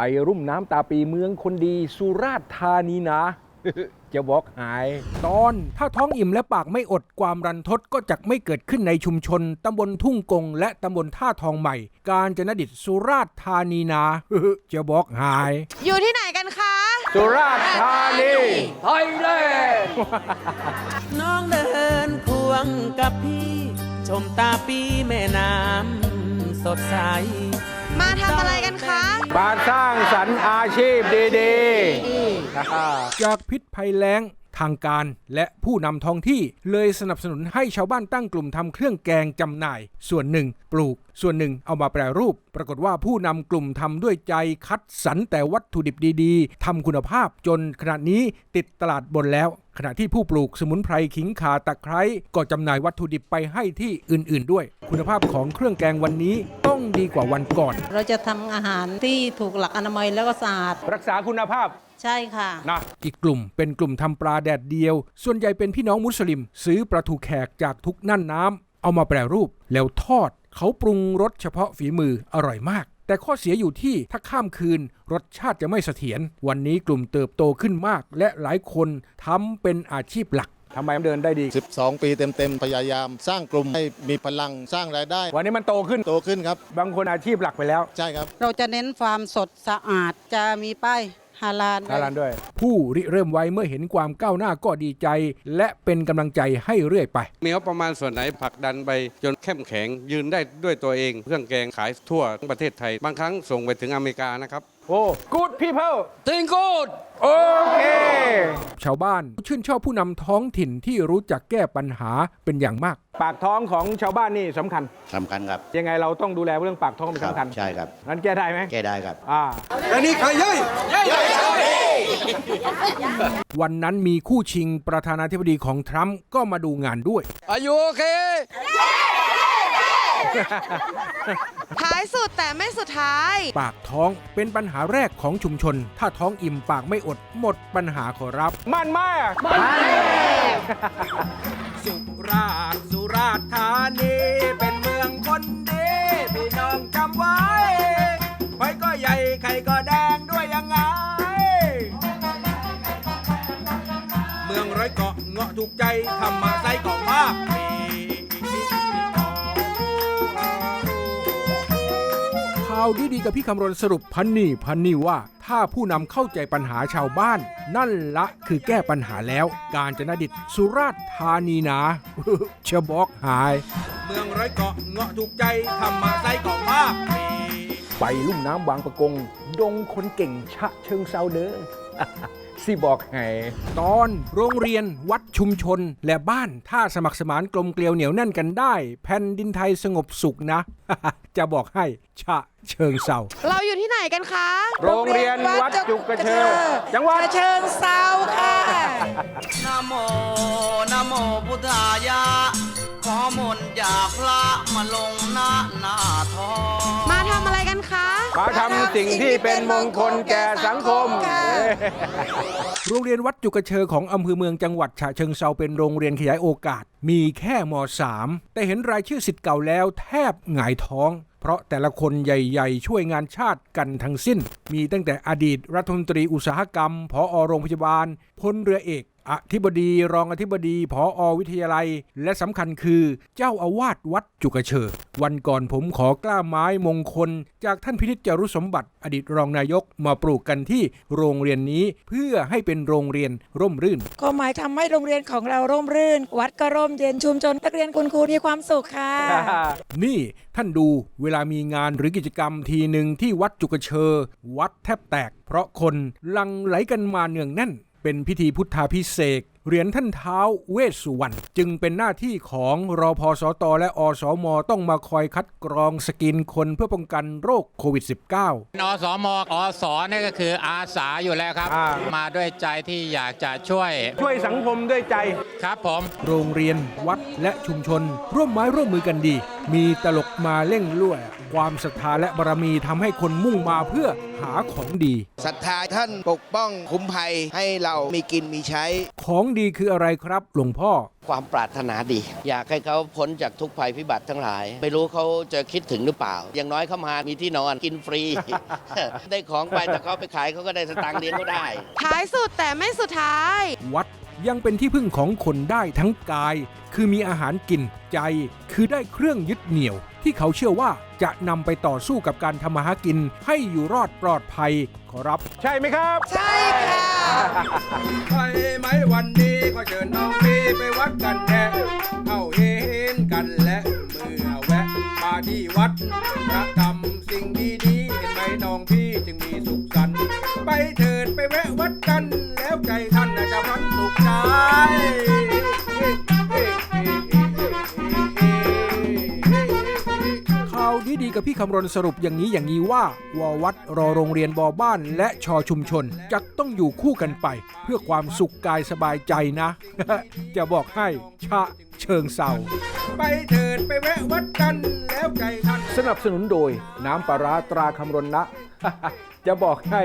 ไปรุ่มน้ำตาปีเมืองคนดีสุราษฎร์ธานีนะ จะบอกหาย ตอนถ้าท้องอิ่มและปากไม่อดความรันทดก็จะไม่เกิดขึ้นในชุมชนตำบลทุ่งกง และตำบลท่าทองใหม่ การจนดิตสุราษฎร์ธานีนะ จะบอกหาย อยู่ที่ไหนกันคะ สุราษฎร์ธานีไทยแลนด์น้องเดินควงกับพี่ ชมตาปีแม่น้ำสดใส มาทำอะไรกันคะ มาสร้างสรรค์อาชีพดีๆจากพิษภัยแล้งทางการและผู้นำท้องที่เลยสนับสนุนให้ชาวบ้านตั้งกลุ่มทำเครื่องแกงจำหน่าย ส่วนหนึ่ง ปลูก ส่วนหนึ่งเอามาแปรรูป ปรากฏว่าผู้นำกลุ่มทำด้วยใจคัดสรรแต่วัตถุดิบดีๆทำคุณภาพจนขณะนี้ติดตลาดบนแล้ว ขณะที่ผู้ปลูกสมุนไพรขิงข่าตะไคร้ก็จำหน่ายวัตถุดิบไปให้ที่อื่นๆด้วย คุณภาพของเครื่องแกงวันนี้ ต้องดีกว่าวันก่อน เราจะทำอาหารที่ถูกหลักอนามัยแล้วก็สะอาด รักษาคุณภาพใช่ค่ะ นะ อีกกลุ่มเป็นกลุ่มทำปลาแดดเดียว ส่วนใหญ่เป็นพี่น้องมุสลิม ซื้อปลาทูแขกจากทุกน่านน้ำเอามาแปรรูปแล้วทอด เขาปรุงรสเฉพาะฝีมืออร่อยมาก แต่ข้อเสียอยู่ที่ถ้าข้ามคืน รสชาติจะไม่เสถียรวันนี้กลุ่มเติบโตขึ้นมาก และหลายคนทำเป็นอาชีพหลัก ทำไมมันเดินได้ดี 12 ปีเต็มๆ พยายาม สร้างกลุ่มให้มีพลังสร้างรายได้ วันนี้มันโตขึ้น โตขึ้นครับ บางคนอาชีพหลักไปแล้วใช่ครับ เราจะเน้นฟาร์มสดสะอาดจะมีป้ายฮาลาลน่ารันด้วย ผู้ริเริ่มไว้เมื่อเห็นความก้าวหน้าก็ดีใจ และเป็นกำลังใจให้เรื่อยไป มีงบประมาณส่วนไหนผลักดันไปจนเข้มแข็งยืนได้ด้วยตัวเอง เครื่องแกงขายทั่วทั้งประเทศไทย บางครั้งส่งไปถึงอเมริกานะครับ โอ้ good people ติงกูดโอเค ชาวบ้านชื่นชอบผู้นำท้องถิ่นที่รู้จักแก้ปัญหาเป็นอย่างมาก ปากท้องของชาวบ้านนี่สำคัญ สำคัญครับยังไงเราต้องดูแลเรื่องปากท้องเป็นครับสำคัญใช่ครับ นั้นแก้ได้ไหมแก้ได้ครับ อ่าวันนั้นมีคู่ชิงประธานาธิบดีของทรัมป์ก็มาดูงานด้วยอายุโอเคท้ายสุดแต่ไม่สุดท้าย ปากท้องเป็นปัญหาแรกของชุมชน ถ้าท้องอิ่มปากไม่อดหมดปัญหาขอรับ มันมากมันสุราษฎร์สุราษฎร์ธานีเป็นเมืองคนดีพี่น้องจำไว้ไฟก็ใหญ่ไข่ก็แดงด้วยยังไง เมืองร้อยเกาะเงาะถูกใจธรรมะไซก็มากมี ข่าวดีๆกับพี่คำรณสรุปพันนี่พันนี่ว่า ถ้าผู้นำเข้าใจปัญหาชาวบ้าน นั่นละคือแก้ปัญหาแล้ว การจนดิตสุราษฎร์ธานีนะเชะบอกหาย เมืองร้อยเกาะเงาะถูกใจธรรมะไซก็มากมีไปลุ่มน้ำบางประกง ดงคนเก่งชะเชิงเซาเด้อ สิบอกให้ตอนโรงเรียนวัดชุมชน และบ้านถ้าสมัครสมานกลมเกลียวเหนียวแน่นกันได้ แผ่นดินไทยสงบสุขนะ จะบอกให้ชะเชิงเซาเราอยู่ที่ไหนกันคะ โรงเรียนวัดจุกกระเชอจังหวัดเชิงเซาค่ะนะโมนะโมพุทธายะขอมนต์จากพระมาลงหน้าหน้าทอง มาทำสิ่งที่เป็นมงคลแก่สังคม โรงเรียนวัดจุกเชอของอำเภอเมืองจังหวัดฉะเชิงเซาเป็นโรงเรียนขยายโอกาส มีแค่ม .3 แต่เห็นรายชื่อสิทธิ์เก่าแล้วแทบหงายท้อง เพราะแต่ละคนใหญ่ๆ ช่วยงานชาติกันทั้งสิ้น มีตั้งแต่อดีตรัฐมนตรีอุตสาหกรรมผอโรงพยาบาลพลเรือเอก อธิบดีรองอธิบดีผอวิทยาลัย และสำคัญคือเจ้าอาวาสวัดจุกเชอวันก่อนผมขอกล้าไม้มงคล จากท่านพินิจจารุสมบัติ อดีตรองนายกมาปลูกกันที่โรงเรียนนี้เพื่อให้เป็นโรงเรียนร่มรื่น ก็หมายทำให้โรงเรียนของเราร่มรื่น วัดก็ร่มเย็นชุมชนนักเรียนคุณครูมีความสุขค่ะ นี่ท่านดูเวลามีงานหรือกิจกรรมทีหนึ่งที่วัดจุกเชอวัดแทบแตก เพราะคนหลังไหลกันมาเนืองแน่น เป็นพิธีพุทธาพิเศษกเหรียญท่านเท้าเวสสุวรรณจึงเป็นหน้าที่ของรอพอสตและอสมต้องมาคอยคัดกรองสกินคนเพื่อป้องกันโรคโควิด -19 อสมอสเนี่ยก็คืออาสาอยู่แล้วครับอ่ามาด้วยใจที่อยากจะช่วย ช่วยสังคมด้วยใจครับผม โรงเรียนวัดและชุมชน ร่วมไม้ร่วมมือกันดี มีตลกมาเล่งล่วย ความศรัทธาและบารมีทำให้คนมุ่งมาเพื่อหาของดี ศรัทธาท่านปกป้องคุ้มภัยให้เรามีกินมีใช้ ของดีคืออะไรครับหลวงพ่อ ความปรารถนาดี อยากให้เขาพ้นจากทุกภัยพิบัติทั้งหลาย ไม่รู้เขาจะคิดถึงหรือเปล่า อย่างน้อยเขามามีที่นอนกินฟรี ได้ของไปแต่เขาไปขายเขาก็ได้สตางค์เลี้ยงเขาได้ ท้ายสุดแต่ไม่สุดท้าย วัด ยังเป็นที่พึ่งของคนได้ทั้งกาย คือมีอาหารกินใจ คือได้เครื่องยึดเหนี่ยว ที่เขาเชื่อว่าจะนำไปต่อสู้กับการทำมาหากิน ให้อยู่รอดปลอดภัยขอรับ ใช่ไหมครับ ใช่ค่ะไปไหมวันนี้ก็เชิญน้องพี่ไปวัดกันแน่เอาเห็นกันและเมื่อแวะมาที่วัด ท่านน่ะจะพันสุขใจข่าวดีๆกับพี่คำรณสรุปอย่างนี้อย่างนี้ว่าววัดรอโรงเรียนบอบ้านและชอชุมชนจะต้องอยู่คู่กันไป เพื่อความสุขกายสบายใจนะ จะบอกให้ชะเชิงเศร้าไปเถิดไปแวะวัดกันแล้วใจท่านสนับสนุนโดยน้ำปลาร้าตราคำรณนะจะบอกให้